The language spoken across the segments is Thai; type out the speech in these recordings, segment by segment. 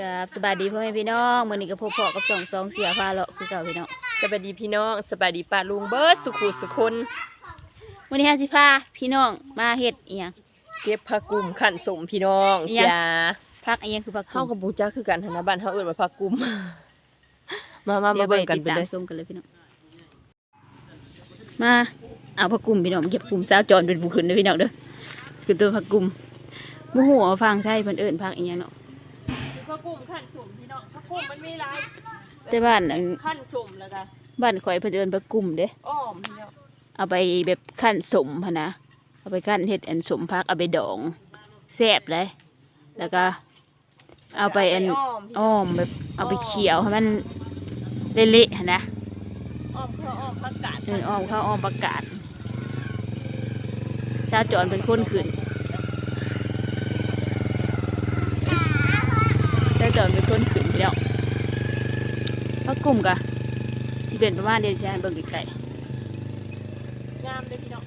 กับสบายดีพ่อแม่พี่น้องมื้อนี้ก็พบเพาะกับสองสองเสียพาเลาะคือเก่าพี่น้องสวัสดีพี่น้องสวัสดีป้าลุงเบิร์ดสุขุสุคนมื้อนี้ฮาสิพาพี่น้องมาเฮ็ดอีหยังเก็บผักกุมขันสมพี่น้องอิหยังจ้าพักอีหยังคือพักเฮากับบูจ้าคือกันหันนะบ้านเฮาเอิ้นว่าผักกุมมามามาเบิ่งกันไปติดตามเลยชมกันเลยพี่น้องมาเอาผักกุมพี่น้องเก็บกุมสาวจรเป็นผู้ขึ้นเด้อพี่น้องเด้อคือตัวผักกุมบ่ฮู้ว่าฟังไทยเพิ่นเอิ้นพักอีหยังเนาะผั กกุมขันสมพี่น้องผักกุมมันมีหลายแต่บ้านอันขันสมแล้วก็บ้านข่อยเพิ่นเอิ้นผักกุมเด้อ้อมพี่น้องเอาไปแบบขั้นสมพะนะเอาไปขั้นเห็ดอันสมพักเอาไปดองแซ่บเลยแล้วก็ เอาไปอันอ้อมพี่อ้อมแบบเอาไปเคี่ยวให้มันเละๆหั้นนะอ้อมเพื่ออ้อมผักกาดเอออ้อมเข้าวอ้อมประกาศชาวจอนเป็นคนขืน ชาวจอนเป็นคนขืนพี่น้องพระกลุ่มกะที่เป็นประมาณเดียวใช่เบิ่งไกลงามเลยพี่น้อง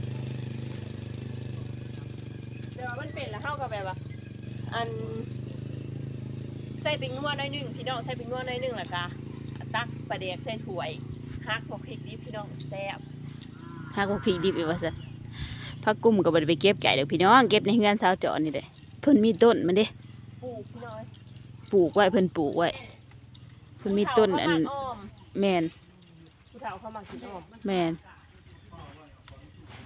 เดี๋ยวมันเป็นแล้วเฮาก็แบบว่าอันใส่เป็นนัวหน้อยหนึงพี่น้องใส่เป็นนัวหน้อยหนึงแล้วก็ตักปลาแดกใส่ถ้วยฮักบอกพริกดิบพี่น้องแซ่บๆหากว่าพริกดิบอีกว่าซะพระกลุ่มก็บ่ได้ไปเก็บไก่เด้อพี่น้องเก็บในเฮือนชาวจอนนี่เด้เพิ่นมีต้นมันเด้ปลูกพี่น้อย ปลูกไว้เพิ่นปลูกไว้เพิ่นมีต้นอันผู้เฒ่าเขามักอ้อมแมนผู้เฒ่าเขามักกินอ้อมแมน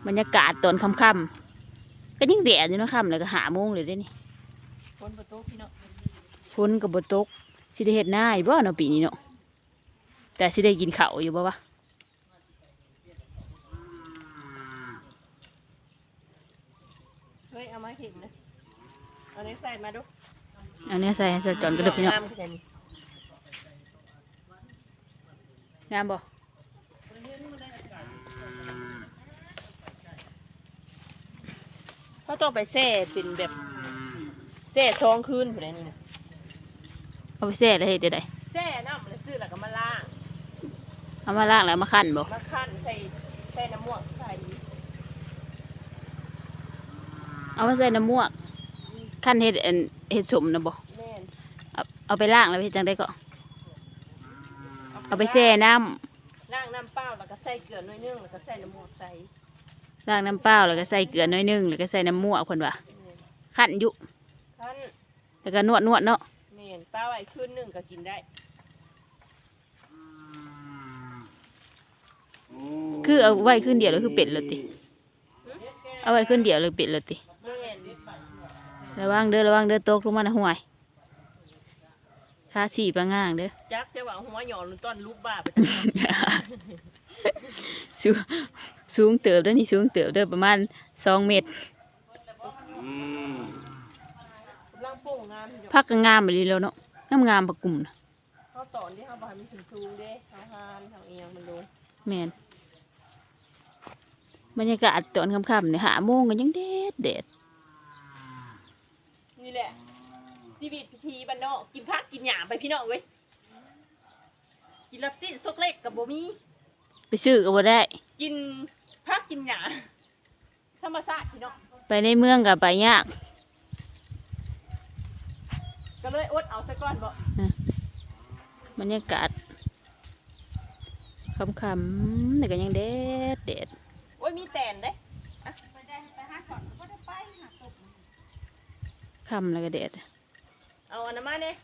บรรยากาศตอนค่ำๆก็ยังแดดอยู่เนาะค่ำเลยก็หาโมงเลยเด้นี่คนประตูพี่น้องฝนก็บ่ตกสิได้เฮ็ดหน้าอยู่บ่เนาะปีนี้เนาะแต่สิได้กินข้าวอยู่บ่วะเฮ้ยเอามาเห็นนะเอาเนี้ใส่มาดูเอาเนี้ยใส่ให้ใส่จอนก็ได้พี่เนาะงามขนาดนี้งามบ่เขาต้องไปแซ่เป็นแบบแซ่ซองคืนขนาดนี้นะเอาไปแช่แล้วเฮ็ดได้แซ่น้ำแล้วซื้อแล้วก็มาล้าง เอามาล้างแล้วมาคั่นบ่มาคั่นใส่ใส่น้ำม่วงใส่เอามาใส่น้ำมวกคั่นเฮ็ดอัน เฮ็ดสมนะบ่แม่นเอาเอาไปล้างแล้วเฮ็ดจังไดก็ เอาไปแช่น้ำล้างน้ำเปล่าแล้วก็ใส่เกลือหน่อยนึงแล้วก็ใส่น้ำม่วงใส่ล้างน้ำเปล่าแล้วก็ใส่เกลือหน้อยหนึงแล้วก็ใส่น้ำมวกเพิ่นว่าแม่นคั่นอยู่คั่นแล้วก็นวดนวดๆเนาะแม่นเปล่าไว้คืนหนึงก็กินได้คือเอาไว้ขึ้นเดียวแล้วคือเป็ดเลยติเอาไว้ขึ้นเดียวเลยเป็ดเลยติแม่น ระวังเด้อระวังเด้อตกลงมานะห่วยค่าสี่ปลาง่างเด้อจักจะว่าหัวหย่อนหรือต้นลูกบ้าไปสูงสูงเติบเด้อนี่สูงเติบเด้อประมาณสองเมตรกำลังโป่งงามอยู่พักก็งามไปเลยแล้วเนาะงามงามๆปะกลุ่มนะเขาตอนที่เขาบอกให้มันถึงสูงเด้เขาหานเขาเอียงมันลงแมนบรรยากาศตอนค่ำๆเนี่ยหาโมงกันยังเด็ดเด็ด นี่แหละชีวิตพิธีบ้านนอกกินผักกินหยามไปพี่น้องเว้ยกินลับสิ้นซกเล็กกับบ่มีไปซื้อก็บ่ได้ กินผักกินหยาธรรมชาติพี่น้องไปในเมืองกับไปยากก็เลยอดเอาซะก่อนบ่บรรยากาศค่ำๆแต่ก็ยังเด็ดเด็ดโอ้ยมีแตนเด้อะไปได้ไปหาสอนก็ได้ไปหาตบ ค่ำแล้วก็เด็ดเอาอันนั้นมาเนี่ย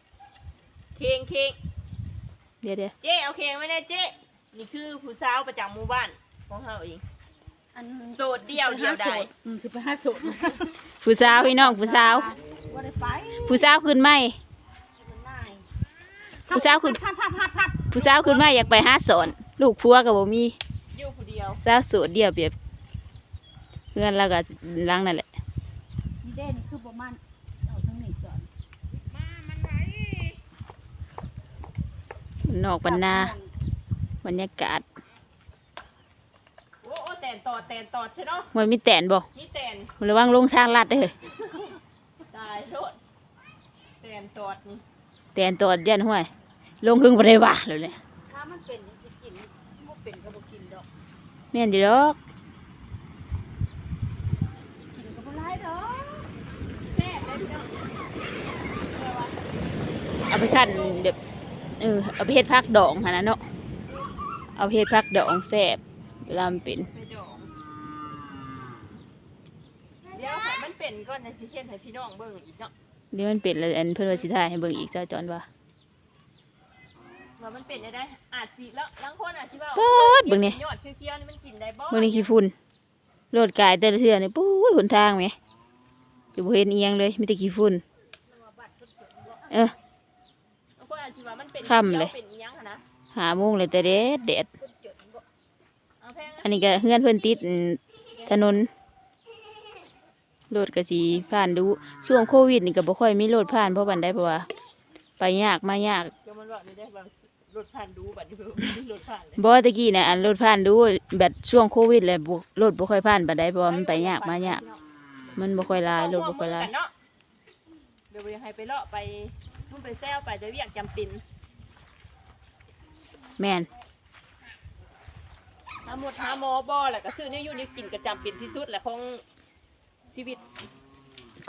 เค้งเค้งเดี๋ยวเดี๋ยวเจ๊เอาเค้งไว้เนี่ยเจ๊นี่คือผู้สาวประจำหมู่บ้านของเฮาเองอันโสดเดียวเดียวได้อืมสิไปห้าสูตรผู้สาวพี่น้องผู้สาวว่าได้ไปผู้สาวขึ้นไหมมันง่ายผู้สาวขึ้นพับพับพับพับผู้สาวขึ้นมาอยากไปหาสอน ลูกพัวกับบ่มีอยู่ผู้เดียวสาวโสดเดียวเปรียบเพื่อนเราก็หลังนั่นแหละนี่เด้นี่คือประมาณเอาทั้งนี้ก่อน นอกบรรณาบรรยากาศโอ้โอ้แตนตอดแตนตอดใช่เนาะมันมีแตนบ่มีแตนระวังลงทางลัดเด้อตายโทษแตนตอดนี่แตนตอดยันห้วย ลงหึงบ่ได้ว่าแล้วเนี่ยถ้ามันเป็นนี่สิกินบ่เป็นก็บ่กินดอกแม่นดีดอกกินก็บ่หลายดอกแซ่บเลยพี่น้องเอาไปคั่นแบบ เออเอาไปเฮ็ดผักดองหั่นน่ะเนาะเอาไปเฮ็ดผักดองแซ่บเวลามันเป็นไปดองเดี๋ยวให้มันเป็นก่อนในสิเขียนให้พี่น้องเบิ่งอีกเนาะเดี๋ยวมันเป็นแล้วอันเพิ่นว่าสิถ่ายให้เบิ่งอีกเจ้าจอนว่าว่ามันเป็นได้ได้อาจสิแล้วบางคนอาจสิว่าเปิดเบิ่งนี่ยอดเขียวๆนี่มันกินได้บ่เบิ่งนี่ขี้ฝุ่นโลดกายแต่ละเทื่อนี่ปุ้ยหนทางแหมจะบ่เห็นอีหยังเลยมีแต่ขี้ฝุ่นเออ บางคนอาจสิ ว่ามันเป็นค่ำเลยขีวเป็นอิหยังหั้นนะหาโมงเลยแต่แดดแดดเอาแพงอันนี้ก็เฮือนเพิ่นติดอืมถนนรถก็สิผ่านดูช่วงโควิดนี่ก็บ่ค่อยมีรถผ่านเพราะบันไดเพราะว่าไปยากมายาก เดี๋ยวมันว่าได้ได้ว่ารถผ่านดูบัดนี้เพิ่นมีรถผ่านเลยบ่ตะกี้น่ะอันรถผ่านดูแบบช่วงโควิดแหละบ่รถบ่ค่อยผ่านบันไดเพราะว่ามันไปยากมายาก มันบ่ค่อยหลายรถบ่ค่อยหลายเนาะเดี๋ยวยังให้ไปเลาะไป มุ่งไปแซวไปจะเวียกจำเป็นแม่นหาหมดหาหมอบ่แหละก็ซื้อเนี่ยอยู่นี่กินก็จำเป็นที่สุดแหละของชีวิต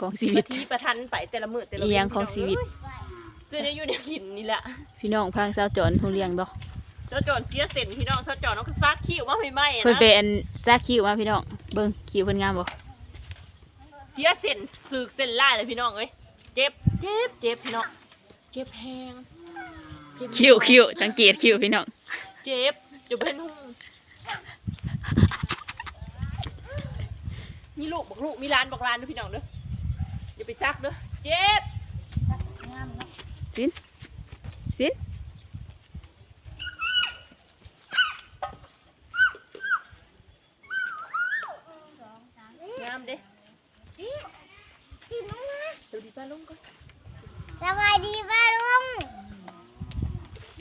ของชีวิตที่ประทันไปแต่ละมื้อแต่ละอีหยังมื้ของชีวิต ซื้อเนี่ยอยู่เนี่ยกินนี่แหละพี่น้องพังสาวจอนฮู้เรียงบ่เจ้าจอนเสียเส้นพี่น้องเจ้าจอนน้องก็ซักคิ้วมาใหม่ๆเพิ่นนะไปอันซากคิวมาพี่น้องเบิ่งคิวเพิ่นงามบ่เสียเส้นสึกเส้นลายเลยพี่น้องเอ้ยเจ็บเจ็บเจ็บพี่น้อง เจ็บแพงเจ็บคิวคิวสังเกตคิวพี่น้องเจ็บจะเป็นหุ่งมีลูกบอกลูกมีร้านบอกร้านด้วยพี่น้องเด้ออย่าไปซักเด้อเจ็บงามเนาะสินสินงามเด้สวัสดีป้าลุงก่อน สวัสดีป้าลุง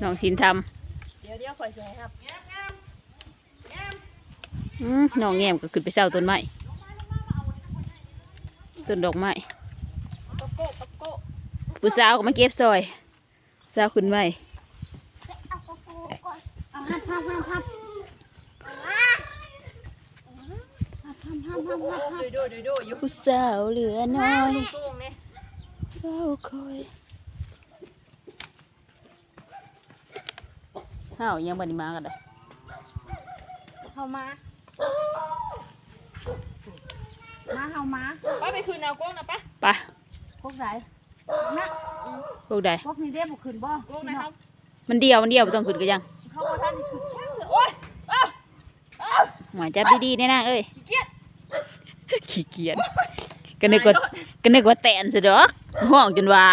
น้องสินทำเดี๋ยวเดี๋ยวคอยเสียให้ครับอืมน้องแง้มก็ขึ้นไปเซาต้นไม้ต้นดอกไม้ปะโก้ปะโก้ผู้สาวก็มาเก็บซอยสาวขึ้นไม้เอากระปูก่อนเอาห้ามห้ามห้ามห้ามมาห้ามห้ามห้ามโอ้ห้ามโหดูดูดูดูอยู่ผู้สาวเหลือน้อยลุงตุ้งเนี่ย เฝ้าคอยเฮายังบ่ได้มากันเด้อเข้ามา มาเข้ามาป้าไปคืนเอาโก้งนะป้าไปพวกไหนนะพวกใดพวกนี้ได้บุขึ้นบ่โก้งนะครับมันเดียวมันเดียวบ่ต้องขึ้นก็ยังเข้ามาท่านคือแค่เสือโอ้ยเอ้าเอ้าหมายจับดีๆแน่นางเอ้ยขี้เกียจขี้เกียจก็นึกว่าก็นึกว่าแตนซะดอก ห้องจนว่า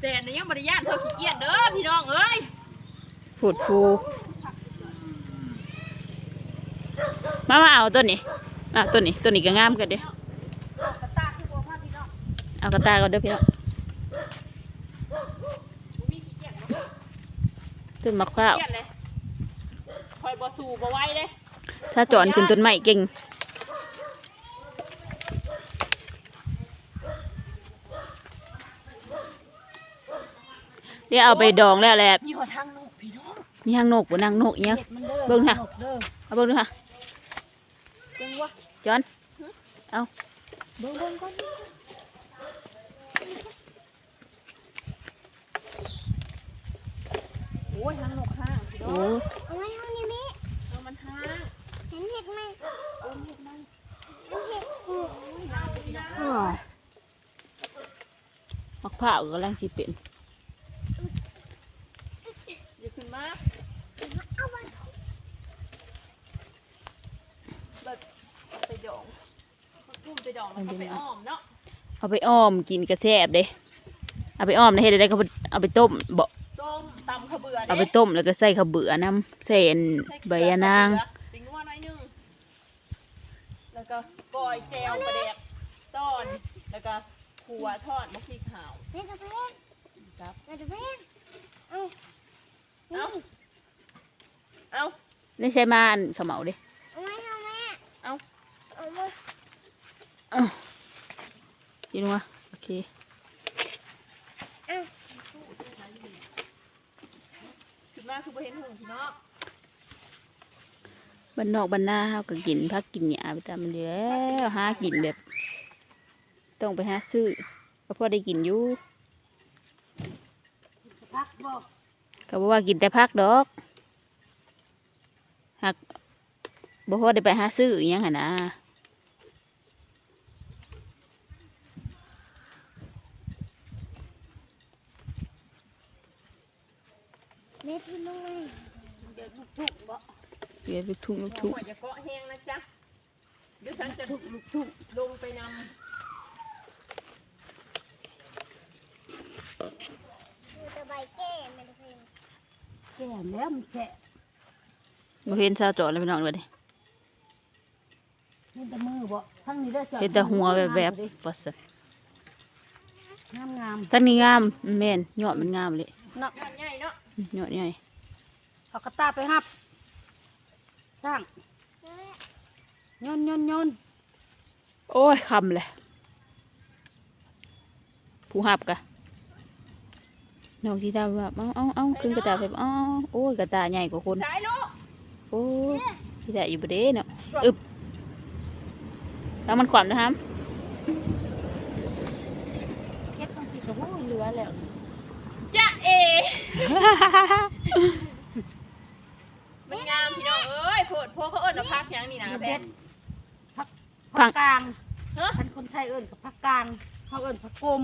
แต่ในยังบริยานเท่าขี้เกียจเด้อพี่น้องเอ้ยพูดฟูมามาเอาต้นนี้อะต้นนี้ต้นนี้ก็งามกันเด้อกระตากคือบัวพ่อพี่น้องเอากระตาก็เด้อพี่น้องมีขี้เกียจเนาะต้นมะพร้าวเกียจเลยคอยบ่สู่บ่ไหวเลยถ้าจอนขึ้นต้นไม้เก่ง เดี๋ยวเอาไปดองแล้วแหละมีหัวทางนกพี่น้องมีหางนกบ่นางนกอิหยังเห็ดมันเด้อเบิ่งค่ะหนกเด้อเอาเบิ่งดูค่ะจังวะจอนเบิ่งเบิ่งก่อนโอ้ยทางนกห้างพี่น้อโอ้งเอาไว้ห้องนี้มิเอามันห้างเห็นเห็ดไหมโอ้ยเห็ดมันเห็นเห็ดหูยมะพร้าวกำลังสิเป็น อย่าขึ้นมา เอามา แบบเอาไปดองเอาทุ่มไปดองแล้วก็ไปอ้อมเนาะ เอาไปอ้อมกินกระแซบเด้เอาไปอ้อมนะเฮ็ดได้ก็เอาไปต้มบ่ต้มตำข้าวเบื่อเอาไปเด้ต้มแล้วก็ใส่ข้าวเบื่อน้ำใส่อันใบยะนางปิงว่าน้อยหนึงแล้วก็กอยแจวปลาแดกต้อนแล้วก็ขัวทอดมะพริกขาวเห็ดกระเพงครับเห็ดกระเพงเอาเอ้าเอ้านี่ใช้มาอันขาวเหมาเด้ เอาไว้เอาแม่ เอา เอามา ยินวะโอเคขึ้นมาคือบ่เห็นหงพี่เนาะบ้านนอกบ้านนาเฮาก็กินพักกินหญ้าไปตามมันอยู่แล้วหากินแบบ ต้องไปหาซื้อก็พอได้กินอยู่ก็บอกว่ากินแต่พักดอกหักบ่พอได้ไปหาซื้ออหยังหั่นนะ เม็ดที่ลุยเดี๋ยวลูกทุ่งบ่เดี๋ยวลูกทุ่งลูกทุ่งหัวจะเกาะแห้งนะจ๊ะเดี๋ยวฉันจะลูกลูกทุ่งลงไปนคือตะไบแก้ไม่ได้เพลงแก่แล้วมันแฉะบ่เห็นซาวจอเลยพี่น้องเลยเห็นแต่มือบ่ทั้งนี้ได้อจอดเห็นแต่หัวแบบแบบๆปัสสะงามงามทั้งนี้งามแม่นยอดมันงามเลยๆ เนาะำงานใหญ่เนาะยอดใหญ่เอากระตาไปหับสร้างโยนโยนโยนโอ้ยคำเลยผู้หับกะน้องที่ตาแบบเอาเอาเอาขึ้นกระตาไปเอาเอาโอ้ยกระตาใหญ่กว่าคนสายลูกโอ้ยที่ตาอยู่ประเด้เนาะอึบแล้วมันขวามนะครับเก็บต้องกินกับหูเหลือแล้วจ้า เอ มันงามพี่น้องเอ้ยโพดโพเขาเอิ้นว่าพักหยังนี่นะเด็แพดนพักพัพักกกลางฮะ ท่านคนไทยเอิ้นกับพักกลาง เขาเอิ้นพักกลม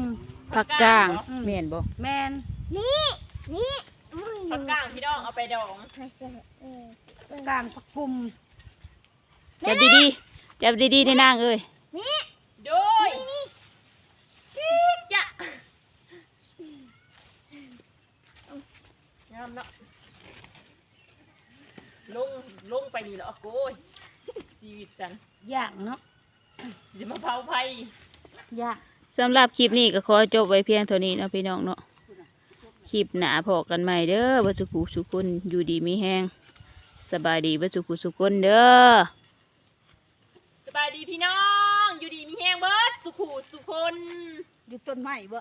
ผักกลางอืมแม่นบ่แมนนี่นี่มึงพักกลางพี่น้องเอาไปดองภาษาเออพักกลางพักกลมจับดีๆจับดีๆในนางเอ้ยนี่โดยจ้ะ งามเนาะลงลงไปนี่เหรอโก้ยชีวิตสันย่างเนาะเดี๋ยวมาเผาไฟย่างสำหรับคลิปนี้ก็ขอจบไว้เพียงเท่านี้เนาะพี่น้องเนาะคลิปหนาพอกันใหม่เด้อบัสุขุสุคนอยู่ดีมีแห้งสบายดีบัสุขุสุคนเด้อสบายดีพี่น้อง อยู่ดีมีแห้งเบิดสุขูสุคนอยู่ต้นไม้บ่